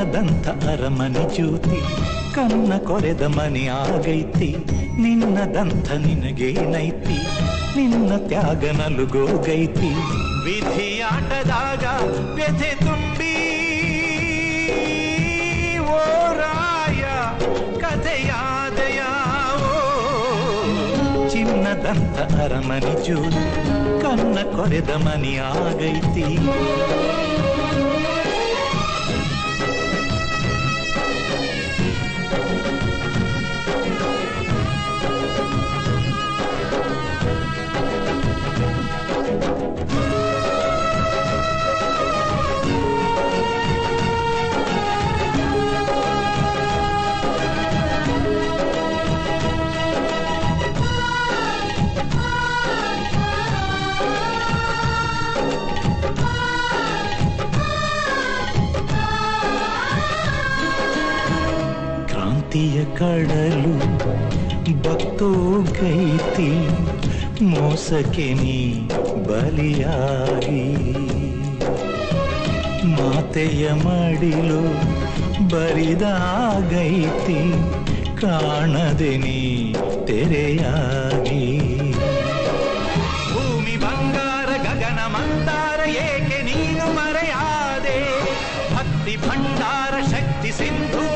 ಚಿನ್ನದಂಥ ಅರಮನೆ ಜ್ಯೋತಿ, ಕನ್ನ ಕೊರೆದ ಮನೆ ಆಗೈತಿ. ನಿನ್ನದಂಥ ನಿನಗೇನೈತಿ ನಿನ್ನ ತ್ಯಾಗ ನಲುಗೋಗೈತಿ ವಿಧಿಯಾಟದಾಗ ವ್ಯಥೆ ತುಂಬಿ, ಓ ರಾಯ ಕಥೆಯಾದಯಾವೋ ಚಿನ್ನದಂಥ ಅರಮನೆ ಜ್ಯೋತಿ, ಕನ್ನ ಕೊರೆದ ಮನೆ ಆಗೈತಿ. ಕ್ರಾಂತಿಯ ಕಡಲು ಬತ್ತೋಗೈತಿ ಮೋಸಕ್ಕೆ ನೀ ಬಲಿಯಾಗಿ. ಮಾತೆಯ ಮಡಿಲು ಬರಿದಾಗೈತಿ ಕಾಣದೆ ನೀ ತೆರೆಯಾಗಿ. ಭೂಮಿ ಬಂಗಾರ, ಗಗನ ಮಂದಾರ, ಏಕೆ ನೀನು ಮರೆಯಾದೆ? ಭಕ್ತಿ ಭಂಡಾರ, ಶಕ್ತಿ ಸಿಂಧೂರ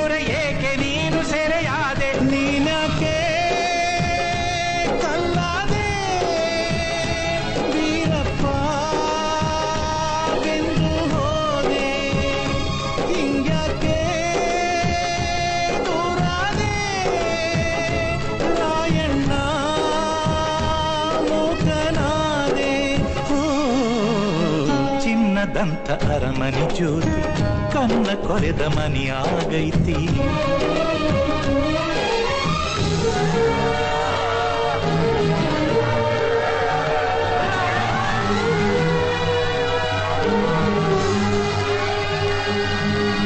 ಕಣ್ಣದಂತ ಅರಮನೆ ಜ್ಯೋತಿ ಕಣ್ಣ ಕೊರೆದ ಮನಿ ಆಗೈತಿ